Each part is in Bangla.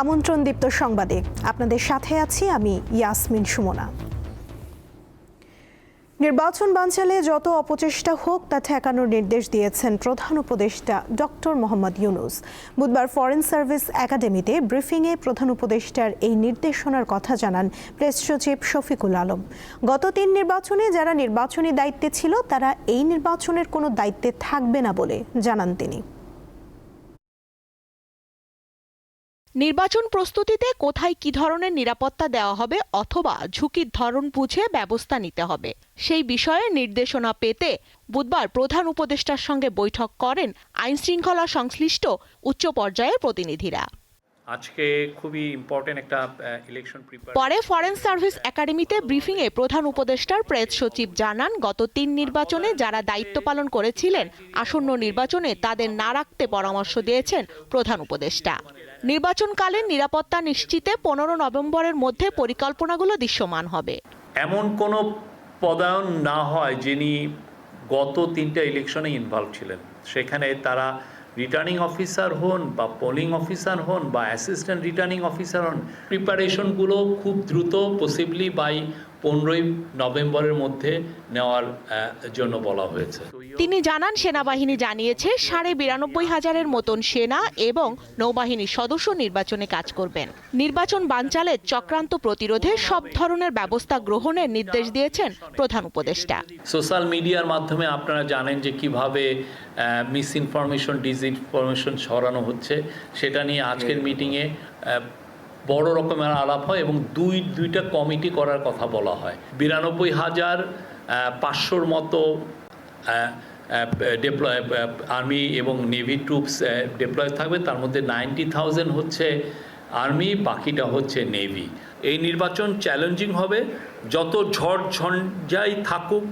আমন্ত্রণ দীপ্ত সংবাদে। আপনাদের সাথে আছি আমি ইয়াসমিন সুমনা। নির্বাচন বানচালে যত অপচেষ্টা হোক, তা ঠেকানোর নির্দেশ দিয়েছেন প্রধান উপদেষ্টা ডক্টর মোহাম্মদ ইউনুস। বুধবার ফরেন সার্ভিস একাডেমিতে ব্রিফিংয়ে প্রধান উপদেষ্টার এই নির্দেশনার কথা জানান প্রেস সচিব শফিকুল আলম। গত তিন নির্বাচনে যারা নির্বাচনী দায়িত্বে ছিল, তারা এই নির্বাচনের কোনো দায়িত্বে থাকবে না বলে জানান তিনি। নির্বাচন প্রস্তুতিতে কোথায় কি ধরনের নিরাপত্তা দেওয়া হবে অথবা ঝুঁকির ধরন বুঝে ব্যবস্থা নিতে হবে সেই বিষয়ে নির্দেশনা পেতে বুধবার প্রধান উপদেষ্টার সঙ্গে বৈঠক করেন আইন শৃঙ্খলা সংশ্লিষ্ট উচ্চ পর্যায়ের প্রতিনিধিরা। আজকে খুবই ইম্পর্টেন্ট একটা ইলেকশন পরে ফরেন সার্ভিস একাডেমিতে ব্রিফিংয়ে প্রধান উপদেষ্টার প্রেস সচিব জানান গত তিন নির্বাচনে যারা দায়িত্ব পালন করেছিলেন আসন্ন নির্বাচনে তাদের না রাখতে পরামর্শ দিয়েছেন প্রধান উপদেষ্টা। নির্বাচনকালীন নিরাপত্তা নিশ্চিতে পনেরো নভেম্বরের মধ্যে পরিকল্পনাগুলো দৃশ্যমান হবে। এমন কোনো পদায়ন না হয় যিনি গত তিনটা ইলেকশনে ইনভলভ ছিলেন। সেখানে তারা রিটার্নিং অফিসার হন বা পোলিং অফিসার হন বা অ্যাসিস্ট্যান্ট রিটার্নিং অফিসার হন প্রিপারেশনগুলো খুব দ্রুত পসিবলি বাই পনেরোই নভেম্বরের মধ্যে নেওয়ার জন্য বলা হয়েছে। তিনি জানান সেনাবাহিনী জানিয়েছে সাড়ে বিরানব্বই হাজারের মতন সেনা এবং নৌবাহিনীর সদস্য নির্বাচনে কাজ করবেন। নির্বাচন বানচালের চক্রান্ত প্রতিরোধে সব ধরনের ব্যবস্থা গ্রহণের নির্দেশ দিয়েছেন প্রধান উপদেষ্টা। সোশ্যাল মিডিয়ার মাধ্যমে আপনারা জানেন যে কীভাবে মিস ইনফরমেশন ডিসইনফরমেশন ছড়ানো হচ্ছে। সেটা নিয়ে আজকের মিটিংয়ে বড় রকমের আলাপ হয় এবং দুই, দুইটা কমিটি করার কথা বলা হয়। বিরানব্বই হাজার পাঁচশোর মতো ডেপ্লয় আর্মি এবং নেভি ট্রুপস ডেপ্লয় থাকবে। তার মধ্যে নাইনটি থাউজেন্ড হচ্ছে আর্মি বাকিটা হচ্ছে নেভি এই নির্বাচন চ্যালেঞ্জিং হবে। যত ঝড় ঝঞ্ঝাই থাকুক,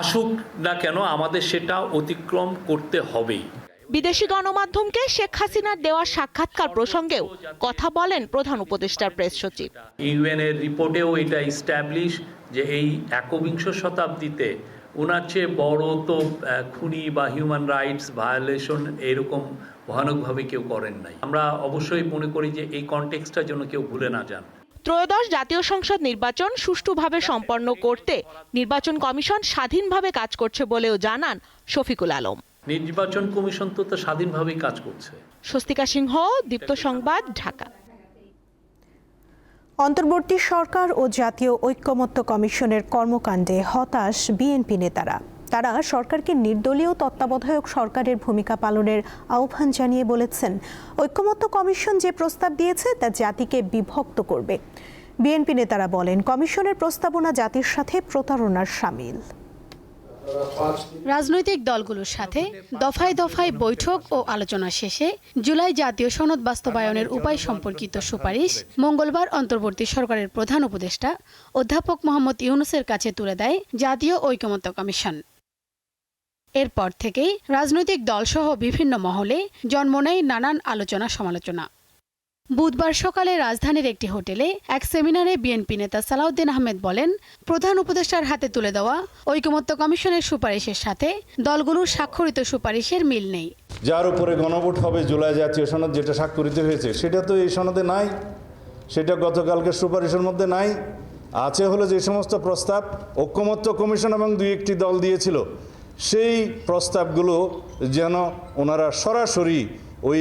আসুক না কেন, আমাদের সেটা অতিক্রম করতে হবেই। বিদেশি গণমাধ্যমকে শেখ হাসিনার দেওয়া সাক্ষাৎকার প্রসঙ্গেও কথা বলেন প্রধান উপদেষ্টার প্রেস সচিব। ইউএনের রিপোর্টেও এটা ইস্টাবলিশ যে এই একবিংশ শতাব্দীতে ওনার চেয়ে বড় তো খুনি বা হিউম্যান রাইটস ভায়োলেশন এরকম ভয়ানকভাবে কেউ করেন নাই। আমরা অবশ্যই মনে করি যে এই কনটেক্সটটা জন্য কেউ ভুলে না যান। ত্রয়োদশ জাতীয় সংসদ নির্বাচন সুষ্ঠুভাবে সম্পন্ন করতে নির্বাচন কমিশন স্বাধীনভাবে কাজ করছে বলেও জানান শফিকুল আলম। নির্বাচন কমিশন তো তো স্বাধীনভাবেই কাজ করছে। স্বস্তিকা সিংহ দীপ্ত সংবাদ ঢাকা। অন্তর্বর্তী সরকার ও জাতীয় ঐক্যমত্য কমিশনের কর্মকাণ্ডে হতাশ বিএনপি নেতারা। তারা সরকারকে নির্দলীয় তত্ত্বাবধায়ক সরকারের ভূমিকা পালনের আহ্বান জানিয়ে বলেছেন। ঐক্যমত্য কমিশন যে প্রস্তাব দিয়েছে তা জাতিকে বিভক্ত করবে। বিএনপি নেতারা বলেন কমিশনের প্রস্তাবনা জাতির সাথে প্রতারণার সামিল। রাজনৈতিক দলগুলোর সাথে দফায় দফায় বৈঠক ও আলোচনা শেষে জুলাই জাতীয় সনদ বাস্তবায়নের উপায় সম্পর্কিত সুপারিশ মঙ্গলবার অন্তর্বর্তী সরকারের প্রধান উপদেষ্টা অধ্যাপক মোহাম্মদ ইউনুসের কাছে তুলে দেয় জাতীয় ঐকমত্য কমিশন। এরপর থেকেই রাজনৈতিক দলসহ বিভিন্ন মহলে জন্ম নেয় নানান আলোচনা সমালোচনা বুধবার সকালে রাজধানীর একটি হোটেলে এক সেমিনারে বিএনপি নেতা সালাউদ্দিন আহমেদ বলেন, প্রধান উপদেষ্টার হাতে তুলে দেওয়া ঐকমত্য কমিশনের সুপারিশের সাথে দলগুলোর স্বাক্ষরিত সুপারিশের মিল নেই। যার উপরে গণভোট হবে জুলাই জাতীয় সনদ যেটা স্বাক্ষরিত হয়েছে, সেটা তো এই সনদে নাই। সেটা গতকালকে সুপারিশের মধ্যে নাই। আছে হলো যে সমস্ত প্রস্তাব ঐক্যমত্য কমিশন এবং দুই একটি দল দিয়েছিল, সেই প্রস্তাবগুলো যেন ওনারা সরাসরি ওই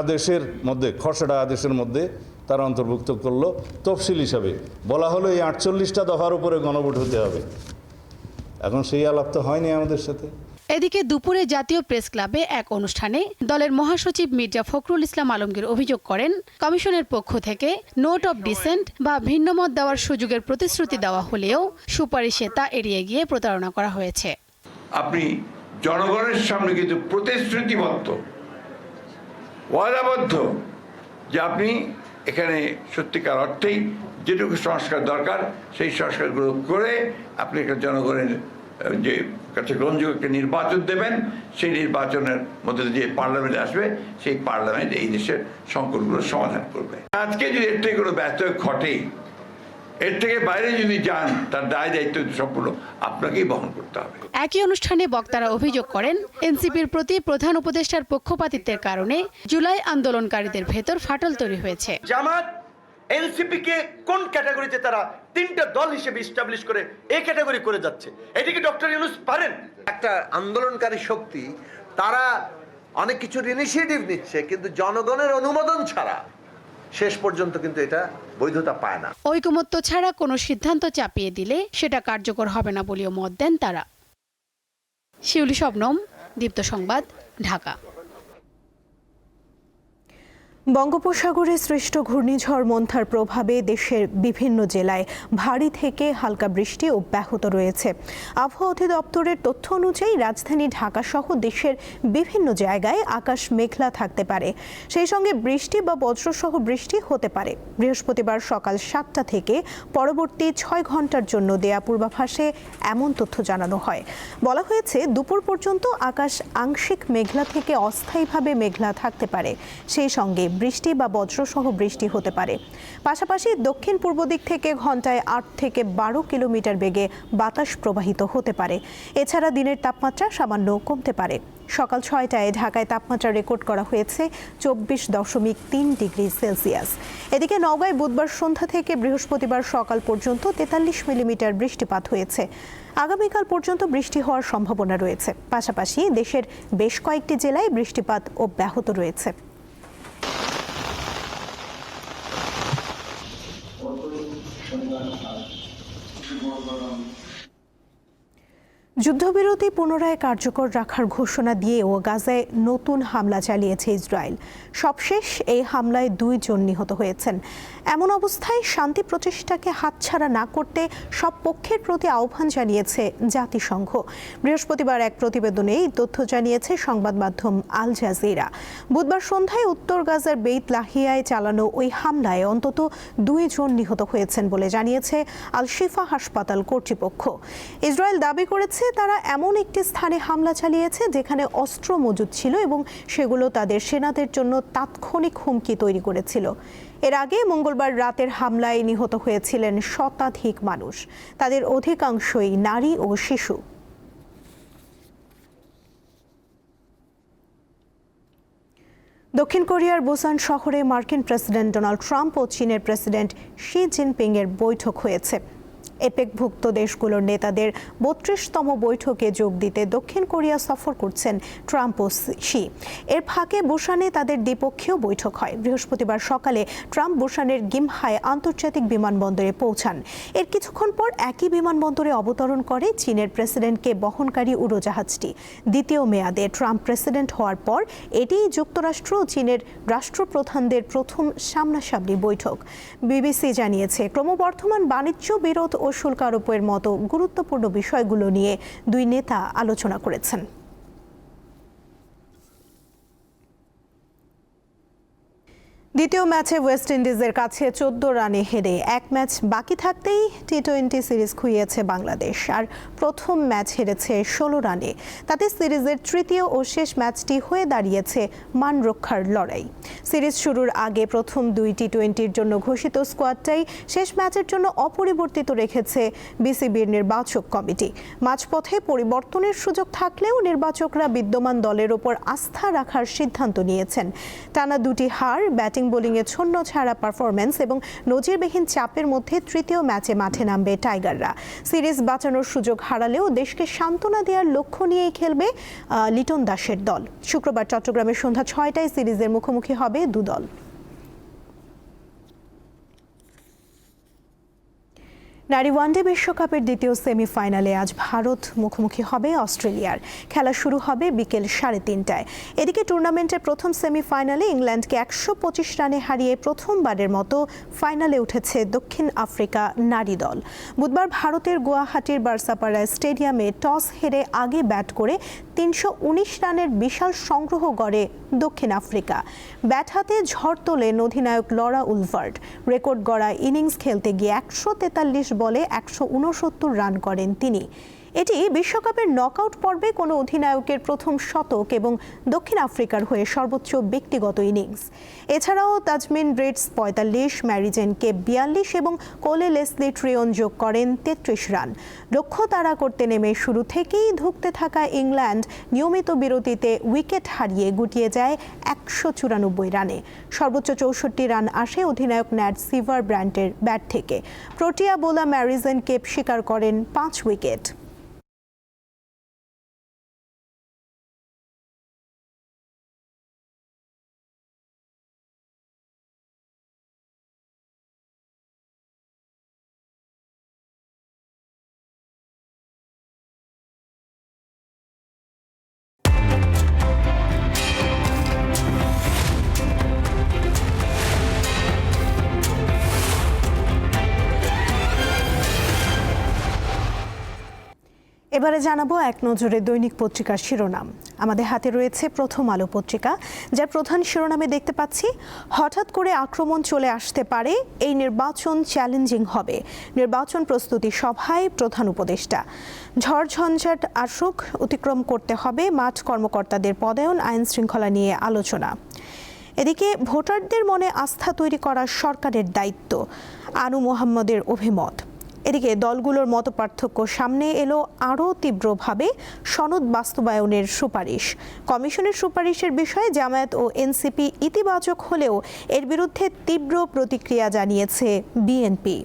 আদেশের মধ্যে খসড়া আদেশের মধ্যে তারা অন্তর্ভুক্ত করল। তফসিল হিসাবে বলা হলো এই আটচল্লিশটা দফার উপরে গণভোট হতে হবে। এখন সেই আলাপ তো হয়নি আমাদের সাথে। এদিকে দুপুরে জাতীয় প্রেস ক্লাবে এক অনুষ্ঠানে দলের মহাসচিব মির্জা ফখরুল ইসলাম আলমগীর অভিযোগ করেন কমিশনের পক্ষ থেকে নোট অব ডিসেন্ট বা ভিন্নমত দেওয়ার সুযোগের প্রতিশ্রুতি দেওয়া হলেও সুপারিশে তা এড়িয়ে গিয়ে প্রতারণা করা হয়েছে। আপনি জনগণের সামনে কিন্তু প্রতিশ্রুতিবদ্ধ ওয়াদাবদ্ধ যে আপনি এখানে সত্যিকার অর্থেই যেটুকু সংস্কার দরকার, সেই সংস্কারগুলো করে আপনি একটা জনগণের যে কাছে গ্রহণযোগ্য নির্বাচন দেবেন, সেই নির্বাচনের মধ্যে যে পার্লামেন্ট আসবে, সেই পার্লামেন্ট এই দেশের সংকটগুলো সমাধান করবে। আজকে যদি এর থেকে কোনো ব্যর্থ ঘটে এর থেকে বাইরে যদি যান তার দায় দায়িত্ব সম্পূর্ণ আপনাকেই বহন করতে হবে। একই অনুষ্ঠানে বক্তারা অভিযোগ করেন এনসিপির প্রতি প্রধান উপদেষ্টার পক্ষপাতিত্বের কারণে জুলাই আন্দোলনকারীদের ভেতর ফাটল তৈরি হয়েছে। জামাত এনসিপি কে কোন ক্যাটাগরিতে তারা তিনটা দল হিসেবে ইস্টাবলিশ করে এই ক্যাটাগরি করে যাচ্ছে? এটি কি ডক্টর ইউনুস পারেন? একটা আন্দোলনকারী শক্তি তারা অনেক কিছুর ইনিশিয়েটিভ নিচ্ছে কিন্তু জনগণের অনুমোদন ছাড়া শেষ পর্যন্ত কিন্তু এটা বৈধতা পায় না। ঐকমত্য ছাড়া কোনো সিদ্ধান্ত চাপিয়ে দিলে সেটা কার্যকর হবে না বলেও মত দেন তারা। শিউলি শবনম, দীপ্ত সংবাদ, ঢাকা। বঙ্গোপসাগরে সৃষ্ট ঘূর্ণিঝড় মন্থার প্রভাবে দেশের বিভিন্ন জেলায় ভারী থেকে হালকা বৃষ্টি অব্যাহত রয়েছে। আবহাওয়া অধিদপ্তরের তথ্য অনুযায়ী রাজধানী ঢাকা সহ দেশের বিভিন্ন জায়গায় আকাশ মেঘলা থাকতে পারে। সেই সঙ্গে বৃষ্টি বা বজ্রসহ বৃষ্টি হতে পারে। বৃহস্পতিবার সকাল সাতটা থেকে পরবর্তী ছয় ঘণ্টার জন্য দেয়া পূর্বাভাসে এমন তথ্য জানানো হয়। বলা হয়েছে, দুপুর পর্যন্ত আকাশ আংশিক মেঘলা থেকে অস্থায়ীভাবে মেঘলা থাকতে পারে। সেই সঙ্গে বৃষ্টি বা বজ্রসহ বৃষ্টি হতে পারে। পাশাপাশি দক্ষিণ পূর্ব দিক থেকে ঘন্টায় আট থেকে বারো কিলোমিটার বেগে বাতাস প্রবাহিত হতে পারে। এছাড়া দিনের তাপমাত্রা সামান্য কমতে পারে। সকাল ছয়টায় ঢাকায় তাপমাত্রা রেকর্ড করা হয়েছে চব্বিশ দশমিক তিন ডিগ্রি সেলসিয়াস। এদিকে নওগাঁয় বুধবার সন্ধ্যা থেকে বৃহস্পতিবার সকাল পর্যন্ত তেতাল্লিশ মিলিমিটার বৃষ্টিপাত হয়েছে। আগামীকাল পর্যন্ত বৃষ্টি হওয়ার সম্ভাবনা রয়েছে। পাশাপাশি দেশের বেশ কয়েকটি জেলায় বৃষ্টিপাত অব্যাহত রয়েছে। যুদ্ধবিরতি পুনরায় কার্যকর রাখার ঘোষণা দিয়েও গাজায় নতুন হামলা চালিয়েছে ইসরায়েল। সবশেষ এই হামলায় দুইজন নিহত হয়েছেন। এমন অবস্থায় শান্তি প্রচেষ্টাকে হাতছাড়া না করতে সব পক্ষের প্রতি আহ্বান জানিয়েছে জাতিসংঘ। বৃহস্পতিবার এক প্রতিবেদনে এই তথ্য জানিয়েছে সংবাদ মাধ্যম আল জাজিরা। বুধবার সন্ধ্যায় উত্তর গাজার বেইত লাহিয়ায় চালানো ওই হামলায় অন্তত দুইজন নিহত হয়েছেন বলে জানিয়েছে আল শিফা হাসপাতাল কর্তৃপক্ষ। ইসরায়েল দাবি করেছে তারা এমন একটি স্থানে হামলা চালিয়েছে যেখানে অস্ত্র মজুদ ছিল এবং সেগুলো তাদের সেনাদের জন্য তাৎক্ষণিক হুমকি তৈরি করেছিল। এর আগে মঙ্গলবার রাতের হামলায় নিহত হয়েছিলেন শতাধিক মানুষ। তাদের অধিকাংশই নারী ও শিশু। দক্ষিণ কোরিয়ার বুসান শহরে মার্কিন প্রেসিডেন্ট ডোনাল্ড ট্রাম্প ও চীনের প্রেসিডেন্ট শি জিনপিং এর বৈঠক হয়েছে। এপেকভুক্ত দেশগুলোর নেতাদের বত্রিশতম বৈঠকে যোগ দিতে দক্ষিণ কোরিয়া সফর করছেন ট্রাম্প ও শি। এর ফাঁকে বুসানে তাদের দ্বিপক্ষীয় বৈঠক হয়। বৃহস্পতিবার সকালে ট্রাম্প বুসানের গিমহায় আন্তর্জাতিক বিমানবন্দরে পৌঁছান। এর কিছুক্ষণ পর একই বিমানবন্দরে অবতরণ করে চীনের প্রেসিডেন্টকে বহনকারী উড়োজাহাজটি। দ্বিতীয় মেয়াদে ট্রাম্প প্রেসিডেন্ট হওয়ার পর এটিই যুক্তরাষ্ট্র ও চীনের রাষ্ট্রপ্রধানদের প্রথম সামনাসামনি বৈঠক। বিবিসি জানিয়েছে, ক্রমবর্ধমান বাণিজ্য বিরোধ ও শুল্ক আরোপের মতো গুরুত্বপূর্ণ বিষয়গুলো নিয়ে দুই নেতা আলোচনা করেছেন। দ্বিতীয় ম্যাচে ওয়েস্ট ইন্ডিজের কাছে চোদ্দ রানে হেরে এক ম্যাচ বাকি থাকতেই টি টোয়েন্টি সিরিজ খুইয়েছে বাংলাদেশ, আর প্রথম ম্যাচ হেরেছে ষোলো রানে। তাতে সিরিজের তৃতীয় ও শেষ ম্যাচটি হয়ে দাঁড়িয়েছে মান রক্ষার লড়াই। সিরিজ শুরুর আগে প্রথম দুই টি টোয়েন্টির জন্য ঘোষিত স্কোয়াডটাই শেষ ম্যাচের জন্য অপরিবর্তিত রেখেছে বিসিবির নির্বাচক কমিটি। মাঝপথে পরিবর্তনের সুযোগ থাকলেও নির্বাচকরা বিদ্যমান দলের ওপর আস্থা রাখার সিদ্ধান্ত নিয়েছেন। টানা দুটি হার, ব্যাটিং বোলিংয়ে ছন্ন ছাড়া পারফরম্যান্স এবং নজিরবিহীন চাপের মধ্যে তৃতীয় ম্যাচে মাঠে নামবে টাইগাররা। সিরিজ বাঁচানোর সুযোগ হারালেও দেশকে সান্ত্বনা দেওয়ার লক্ষ্য নিয়েই খেলবে লিটন দাসের দল। শুক্রবার চট্টগ্রামের সন্ধ্যা ছয়টায় সিরিজের মুখোমুখি হবে দু নারী ওয়ানডে বিশ্বকাপের দ্বিতীয় সেমিফাইনালে আজ ভারত মুখোমুখি হবে অস্ট্রেলিয়ার। খেলা শুরু হবে বিকেল সাড়ে তিনটায়। এদিকে টুর্নামেন্টের প্রথম সেমিফাইনালে ইংল্যান্ডকে একশো পঁচিশ রানে হারিয়ে প্রথমবারের মতো ফাইনালে উঠেছে দক্ষিণ আফ্রিকা নারী দল। বুধবার ভারতের গুয়াহাটির বার্সাপাড়া স্টেডিয়ামে টস হেরে আগে ব্যাট করে তিনশো উনিশ রানের বিশাল সংগ্রহ গড়ে দক্ষিণ আফ্রিকা। ব্যাট হাতে ঝড় তোলেন অধিনায়ক লরা উলভার্ড রেকর্ড গড়া ইনিংস খেলতে গিয়ে একশো তেতাল্লিশ বলে একশো উনসত্তর রান করেন তিনি। এটি বিশ্বকাপের নকআউট পর্বে কোনো অধিনায়কের প্রথম শতক এবং দক্ষিণ আফ্রিকার হয়ে সর্বোচ্চ ব্যক্তিগত ইনিংস। এছাড়াও তাজমিন ব্রিটস পঁয়তাল্লিশ ম্যারিজেন কে বিয়াল্লিশ এবং কোলে লেসলি ট্রিয়ন যোগ করেন তেত্রিশ রান। লক্ষ্য তাড়া করতে নেমে শুরু থেকেই ধুঁকতে থাকা ইংল্যান্ড নিয়মিত বিরতিতে উইকেট হারিয়ে গুটিয়ে যায় একশো চুরানব্বই রানে। সর্বোচ্চ চৌষট্টি রান আসে অধিনায়ক ন্যাট সিভার ব্র্যান্ডের ব্যাট থেকে। প্রোটিয়া বোলা ম্যারিজেন কেপ শিকার করেন পাঁচ উইকেট। এবারে জানাব এক নজরে দৈনিক পত্রিকার শিরোনাম। আমাদের হাতে রয়েছে প্রথম আলো পত্রিকা, যার প্রধান শিরোনামে দেখতে পাচ্ছি, হঠাৎ করে আক্রমণ চলে আসতে পারে, এই নির্বাচন চ্যালেঞ্জিং হবে। নির্বাচন প্রস্তুতি সভায় প্রধান উপদেষ্টা। ঝড়ঝঞ্ঝাট আসুক, অতিক্রম করতে হবে মাঠ কর্মকর্তাদের পদায়ন, আইন শৃঙ্খলা নিয়ে আলোচনা। এদিকে ভোটারদের মনে আস্থা তৈরি করা সরকারের দায়িত্ব, আনু মোহাম্মদের অভিমত। এদিকে দলগুলোর মত পার্থক্য সামনে এলো আরও তীব্রভাবে সনদ বাস্তবায়নের সুপারিশ। কমিশনের সুপারিশের বিষয়ে জামায়াত ও এনসিপি ইতিবাচক হলেও এর বিরুদ্ধে তীব্র প্রতিক্রিয়া জানিয়েছে বিএনপি।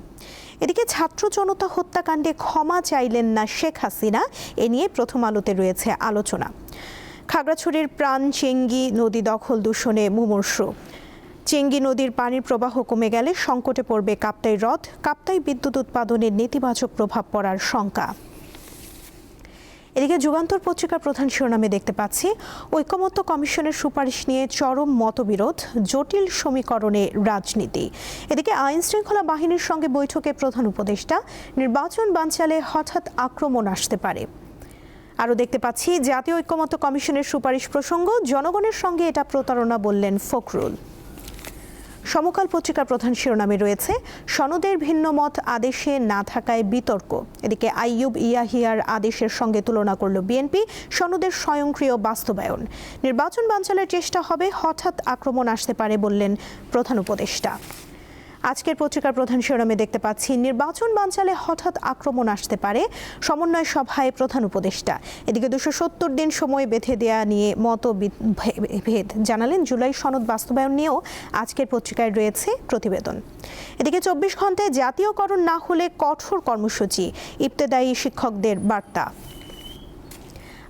এদিকে ছাত্র জনতা হত্যাকাণ্ডে ক্ষমা চাইলেন না শেখ হাসিনা, এ নিয়ে প্রথম আলোতে রয়েছে আলোচনা। খাগড়াছড়ির প্রাণ চেঙ্গি নদী দখল দূষণে মুমূর্ষু। চেঙ্গি নদীর পানির প্রবাহ কমে গেলে সংকটে পড়বে কাপ্তাই হ্রদ। কাপ্তাই বিদ্যুৎ উৎপাদনের নেতিবাচক প্রভাব পড়ার শঙ্কা। এদিকে যুগান্তর পত্রিকার প্রধান শিরোনামে দেখতে পাচ্ছি, ঐকমত্য কমিশনের সুপারিশ নিয়ে চরম মতবিরোধ, জটিল সমীকরণে রাজনীতি। এদিকে আইন শৃঙ্খলা বাহিনীর সঙ্গে বৈঠকে প্রধান উপদেষ্টা, নির্বাচন বাঞ্চালে হঠাৎ আক্রমণ আসতে পারে। আরও দেখতে পাচ্ছি, জাতীয় ঐক্যমত্য কমিশনের সুপারিশ প্রসঙ্গ, জনগণের সঙ্গে এটা প্রতারণা বললেন ফখরুল। সমকাল পত্রিকার প্রধান শিরোনামে রয়েছে, সনদের ভিন্ন মত আদেশে না থাকায় বিতর্ক। এদিকে আইয়ুব ইয়াহিয়ার আদেশের সঙ্গে তুলনা করল বিএনপি, সনদের স্বয়ংক্রিয় বাস্তবায়ন। নির্বাচন বাঞ্চালের চেষ্টা হবে, হঠাৎ আক্রমণ আসতে পারে বললেন প্রধান উপদেষ্টা। আজকের পত্রিকার প্রধান শিরোনামে দেখতে পাচ্ছি, নির্বাচন বানচালে হঠাৎ আক্রমণ আসতে পারে সমন্বয় সভায় প্রধান উপদেষ্টা। এদিকে দুশো সত্তর দিন সময় বেঁধে দেয়া নিয়ে মত ভেদ জানালেন জুলাই সনদ বাস্তবায়ন নিয়েও আজকের পত্রিকায় রয়েছে প্রতিবেদন। এদিকে চব্বিশ ঘন্টায় জাতীয়করণ না হলে কঠোর কর্মসূচি, ইবতেদায়ী শিক্ষকদের বার্তা।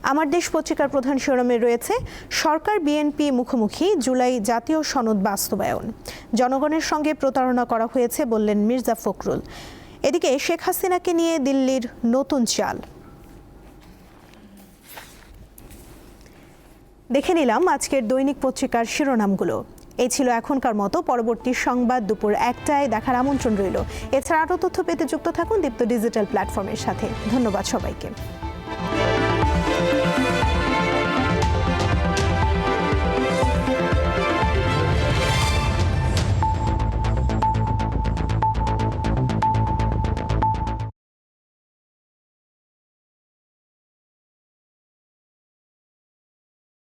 আমার দেশ পত্রিকার প্রধান শিরোনামে রয়েছে, সরকার বিএনপি মুখোমুখি, জুলাই জাতীয় সনদ বাস্তবায়ন। জনগণের সঙ্গে প্রতারণা করা হয়েছে বললেন মির্জা ফখরুল। এদিকে শেখ হাসিনাকে নিয়ে দিল্লির নতুন চাল। দেখে নিলাম আজকের দৈনিক পত্রিকার শিরোনামগুলো। এই ছিল এখনকার মতো, পরবর্তী সংবাদ দুপুর একটায় দেখার আমন্ত্রণ রইল। এছাড়া আরও তথ্য পেতে যুক্ত থাকুন দীপ্ত ডিজিটাল প্ল্যাটফর্মের সাথে। ধন্যবাদ সবাইকে।